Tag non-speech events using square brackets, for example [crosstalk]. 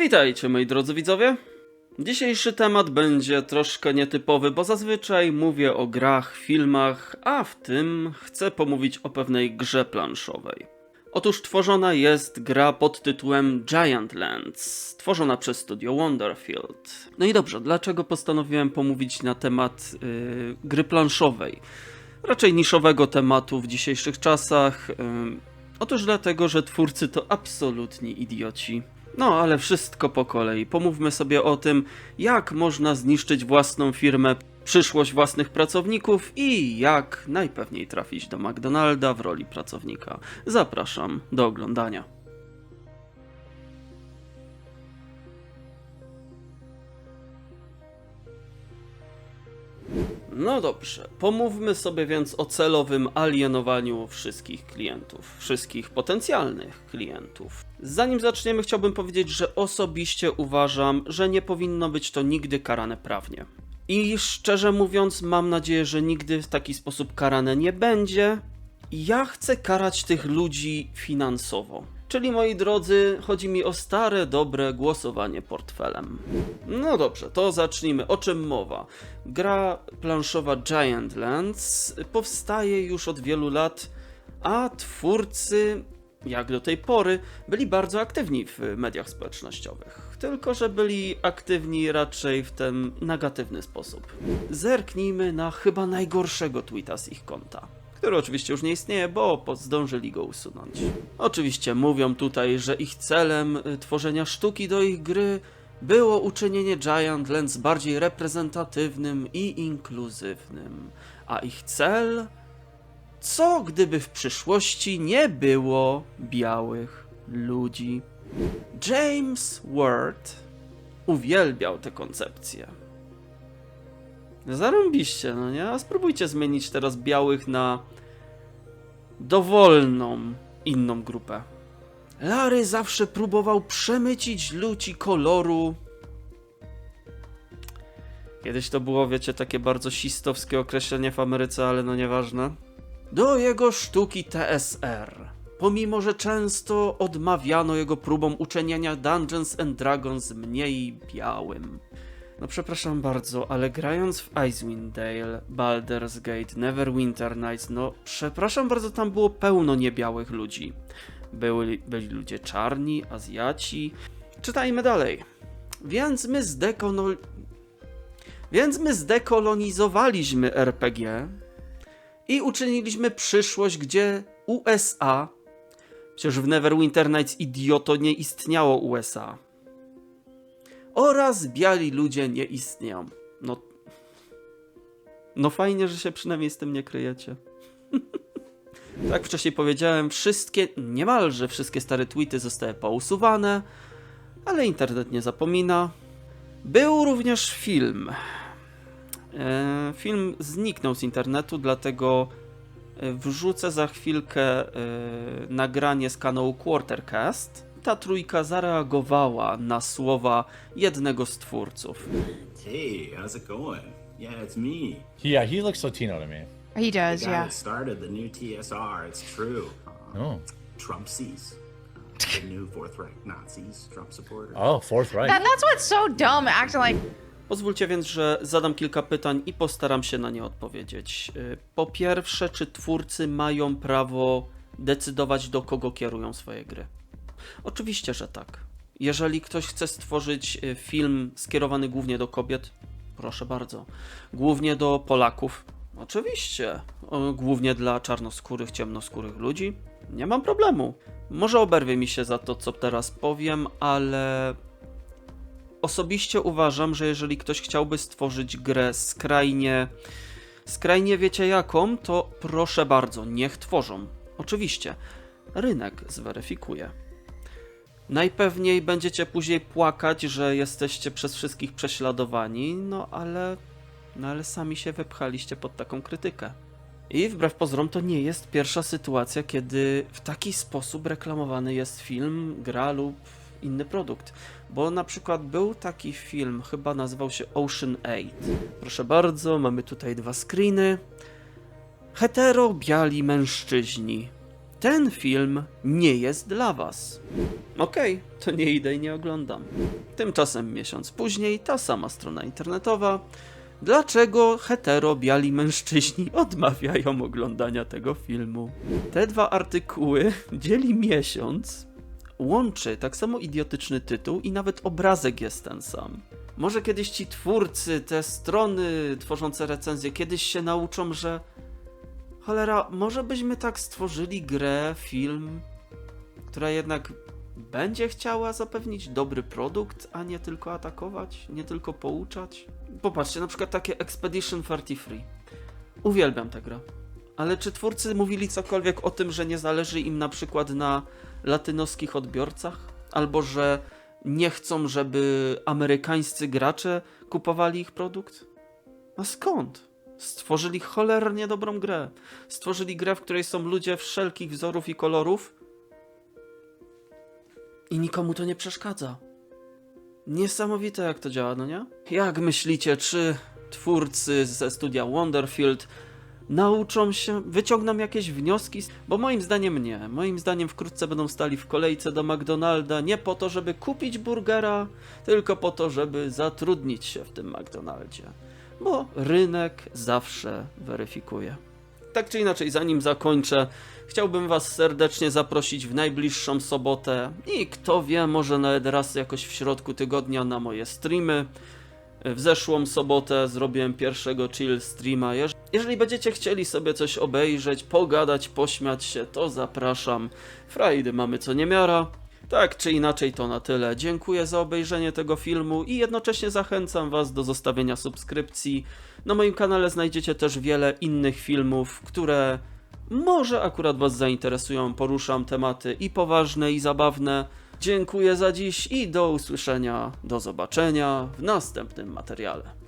Witajcie moi drodzy widzowie. Dzisiejszy temat będzie troszkę nietypowy, bo zazwyczaj mówię o grach, filmach, a w tym chcę pomówić o pewnej grze planszowej. Otóż tworzona jest gra pod tytułem Giantlands, tworzona przez studio Wonderfield. No i dobrze, dlaczego postanowiłem pomówić na temat yy, gry planszowej? Raczej niszowego tematu w dzisiejszych czasach. Yy, otóż dlatego, że twórcy to absolutni idioci. No, ale wszystko po kolei. Pomówmy sobie o tym, jak można zniszczyć własną firmę, przyszłość własnych pracowników i jak najpewniej trafić do McDonalda w roli pracownika. Zapraszam do oglądania. No dobrze, pomówmy sobie więc o celowym alienowaniu wszystkich klientów, wszystkich potencjalnych klientów. Zanim zaczniemy, chciałbym powiedzieć, że osobiście uważam, że nie powinno być to nigdy karane prawnie. I szczerze mówiąc, mam nadzieję, że nigdy w taki sposób karane nie będzie. Ja chcę karać tych ludzi finansowo. Czyli moi drodzy, chodzi mi o stare, dobre głosowanie portfelem. No dobrze, to zacznijmy. O czym mowa? Gra planszowa Giantlands powstaje już od wielu lat, a twórcy, jak do tej pory, byli bardzo aktywni w mediach społecznościowych. Tylko, że byli aktywni raczej w ten negatywny sposób. Zerknijmy na chyba najgorszego tweeta z ich konta który oczywiście już nie istnieje, bo zdążyli go usunąć. Oczywiście mówią tutaj, że ich celem y, tworzenia sztuki do ich gry było uczynienie Giantlands bardziej reprezentatywnym i inkluzywnym. A ich cel? Co gdyby w przyszłości nie było białych ludzi? James Ward uwielbiał tę koncepcję. Zarąbiście, no nie? A spróbujcie zmienić teraz białych na dowolną inną grupę. Larry zawsze próbował przemycić ludzi koloru. Kiedyś to było, wiecie, takie bardzo sistowskie określenie w Ameryce, ale no nieważne. Do jego sztuki TSR. Pomimo, że często odmawiano jego próbom uczynienia Dungeons and Dragons mniej białym. No przepraszam bardzo, ale grając w Icewind Dale, Baldur's Gate, Neverwinter Nights, no przepraszam bardzo, tam było pełno niebiałych ludzi. Byli, byli ludzie czarni, Azjaci. Czytajmy dalej. Więc my zdekono... Więc my zdekolonizowaliśmy RPG i uczyniliśmy przyszłość, gdzie USA... Przecież w Neverwinter Nights idioto nie istniało USA oraz biali ludzie nie istnieją. No, no fajnie, że się przynajmniej z tym nie kryjecie. [laughs] tak wcześniej powiedziałem, wszystkie, niemalże wszystkie stare tweety zostały pousuwane, ale internet nie zapomina. Był również film. E, film zniknął z internetu, dlatego e, wrzucę za chwilkę e, nagranie z kanału Quartercast ta trójka zareagowała na słowa jednego z twórców. Hey, how's it going? Yeah, it's me. Yeah, he looks Latino to me. He The does, guy yeah. that started the new TSR. It's true. Oh. Trumpsies. Uh, the new Fourth Reich Nazis, Trump supporters. Oh, fourth right. That, that's what's so dumb, acting like Pozwólcie więc, że zadam kilka pytań i postaram się na nie odpowiedzieć. Y, Po pierwsze, czy twórcy mają prawo decydować, do kogo kierują swoje gry? Oczywiście, że tak. Jeżeli ktoś chce stworzyć y, film skierowany głównie do kobiet, proszę bardzo. Głównie do Polaków, oczywiście. Głównie dla czarnoskórych, ciemnoskórych ludzi, nie mam problemu. Może oberwie mi się za to, co teraz powiem, ale osobiście uważam, że jeżeli ktoś chciałby stworzyć grę skrajnie, skrajnie wiecie jaką, to proszę bardzo, niech tworzą. Oczywiście, rynek zweryfikuje. Najpewniej będziecie później płakać, że jesteście przez wszystkich prześladowani, no ale, no ale sami się wepchaliście pod taką krytykę. I wbrew pozorom to nie jest pierwsza sytuacja, kiedy w taki sposób reklamowany jest film, gra lub inny produkt. Bo na przykład był taki film, chyba nazywał się Ocean 8. Proszę bardzo, mamy tutaj dwa screeny. Hetero biali mężczyźni ten film nie jest dla was. Okej, to nie idę i nie oglądam. Tymczasem miesiąc później ta sama strona internetowa. Dlaczego hetero biali mężczyźni [laughs] odmawiają oglądania tego filmu? Te dwa artykuły [laughs] dzieli miesiąc, łączy tak samo idiotyczny tytuł i nawet obrazek jest ten sam. Może kiedyś ci twórcy, te strony tworzące recenzje, kiedyś się nauczą, że cholera, może byśmy tak stworzyli grę, film, która jednak będzie chciała zapewnić dobry produkt, a nie tylko atakować, nie tylko pouczać. Popatrzcie, na przykład takie Expedition 33. Uwielbiam tę grę. Ale czy twórcy mówili cokolwiek o tym, że nie zależy im na przykład na latynoskich odbiorcach? Albo że nie chcą, żeby amerykańscy gracze kupowali ich produkt? A skąd? Stworzyli cholernie dobrą grę. Stworzyli grę, w której są ludzie wszelkich wzorów i kolorów, i nikomu to nie przeszkadza. Niesamowite jak to działa, no nie? Jak myślicie, czy twórcy ze studia Wonderfield nauczą się, wyciągną jakieś wnioski? Bo moim zdaniem nie. Moim zdaniem wkrótce będą stali w kolejce do McDonalda nie po to, żeby kupić burgera, tylko po to, żeby zatrudnić się w tym McDonaldzie. Bo rynek zawsze weryfikuje. Tak czy inaczej, zanim zakończę, chciałbym Was serdecznie zaprosić w najbliższą sobotę i kto wie, może nawet raz jakoś w środku tygodnia na moje streamy. W zeszłą sobotę zrobiłem pierwszego chill streama. Jeż- Jeżeli będziecie chcieli sobie coś obejrzeć, pogadać, pośmiać się, to zapraszam. Frajdy mamy co niemiara. Tak czy inaczej to na tyle. Dziękuję za obejrzenie tego filmu i jednocześnie zachęcam Was do zostawienia subskrypcji. Na moim kanale znajdziecie też wiele innych filmów, które może akurat Was zainteresują. Poruszam tematy i poważne, i zabawne. Dziękuję za dziś i do usłyszenia, do zobaczenia w następnym materiale.